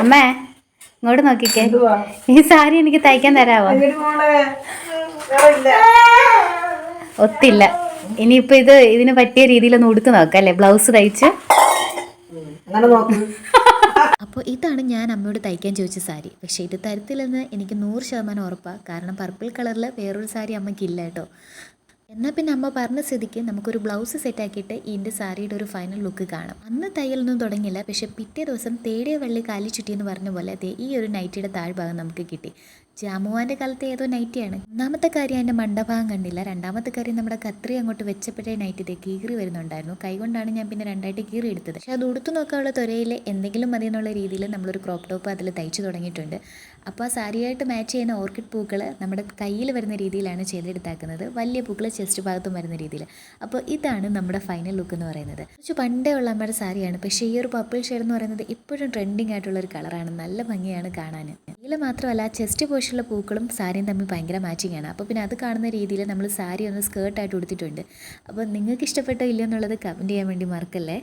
അമ്മേ ഇങ്ങോട്ട് നോക്കിക്കേ. ഈ സാരി എനിക്ക് തയ്ക്കാൻ തരാവോ? ഒത്തില്ല. ഇനിയിപ്പോ ഇത് ഇതിന് പറ്റിയ രീതിയിൽ ഒന്ന് ഉടുത്ത് നോക്കാം അല്ലേ ബ്ലൗസ് തയ്ച്ച്. അപ്പോൾ ഇതാണ് ഞാൻ അമ്മയോട് തയ്ക്കാൻ ചോദിച്ച സാരി. പക്ഷേ ഇത് തരത്തില്ലെന്ന് എനിക്ക് നൂറ് ശതമാനം ഉറപ്പാണ് കാരണം പർപ്പിൾ കളറിൽ വേറൊരു സാരി അമ്മയ്ക്കില്ല കേട്ടോ. എന്നാൽ പിന്നെ അമ്മ പറഞ്ഞ സ്ഥിതിക്ക് നമുക്കൊരു ബ്ലൗസ് സെറ്റാക്കിയിട്ട് ഇതിന്റെ സാരിയുടെ ഒരു ഫൈനൽ ലുക്ക് കാണാം. അന്ന് തയ്യലൊന്നും തുടങ്ങിയില്ല. പക്ഷേ പിറ്റേ ദിവസം തേടിയ വള്ളി കാലി ചുറ്റി എന്ന് പറഞ്ഞ പോലെ അതേ ഈ ഒരു നൈറ്റിയുടെ താഴ്ഭാഗം നമുക്ക് കിട്ടി. ജാമുവാന്റെ കാലത്ത് ഏതോ നൈറ്റിയാണ് ഒന്നാമത്തെ കാര്യം അതിന്റെ മണ്ടഭാഗം കണ്ടില്ല. രണ്ടാമത്തെ കാര്യം നമ്മുടെ കത്രി അങ്ങോട്ട് വെച്ചപ്പോഴേ നൈറ്റ് കീറി വരുന്നുണ്ടായിരുന്നു. കൈകൊണ്ടാണ് ഞാൻ പിന്നെ രണ്ടായിട്ട് കീറി എടുത്തത്. പക്ഷേ അത് ഉടുത്തു നോക്കാനുള്ള തൊരയിൽ എന്തെങ്കിലും മതി എന്നുള്ള രീതിയിൽ നമ്മളൊരു ക്രോപ്പ് ടോപ്പ് അതിൽ തയ്ച്ചു തുടങ്ങിയിട്ടുണ്ട്. അപ്പോൾ ആ സാരിയായിട്ട് മാച്ച് ചെയ്യുന്ന ഓർക്കിഡ് പൂക്കൾ നമ്മുടെ കയ്യിൽ വരുന്ന രീതിയിലാണ് ചെയ്തെടുത്താക്കുന്നത്. വലിയ പൂക്കൾ ചെസ്റ്റ് ഭാഗത്തും വരുന്ന രീതിയിൽ. അപ്പോൾ ഇതാണ് നമ്മുടെ ഫൈനൽ ലുക്ക് എന്ന് പറയുന്നത്. കുറച്ച് പണ്ടേ ഉള്ള നമ്മുടെ സാരിയാണ് പക്ഷേ ഈ ഒരു പപ്പിൾ ഷെയ്ഡ് എന്ന് പറയുന്നത് ഇപ്പോഴും ട്രെൻഡിങ് ആയിട്ടുള്ള ഒരു കളറാണ് നല്ല ഭംഗിയാണ് കാണാൻ. ഇതിൽ മാത്രമല്ല ചെസ്റ്റ് പോഷുള്ള പൂക്കളും സാരിയും തമ്മിൽ ഭയങ്കര മാച്ചിങ് ആണ്. അപ്പോൾ പിന്നെ അത് കാണുന്ന രീതിയിൽ നമ്മൾ സാരി ഒന്ന് സ്കേർട്ടായിട്ട് ഉടുത്തിട്ടുണ്ട്. അപ്പോൾ നിങ്ങൾക്ക് ഇഷ്ടപ്പെട്ടോ ഇല്ലയോ എന്നുള്ളത് കമന്റ് ചെയ്യാൻ വേണ്ടി മറക്കല്ലേ?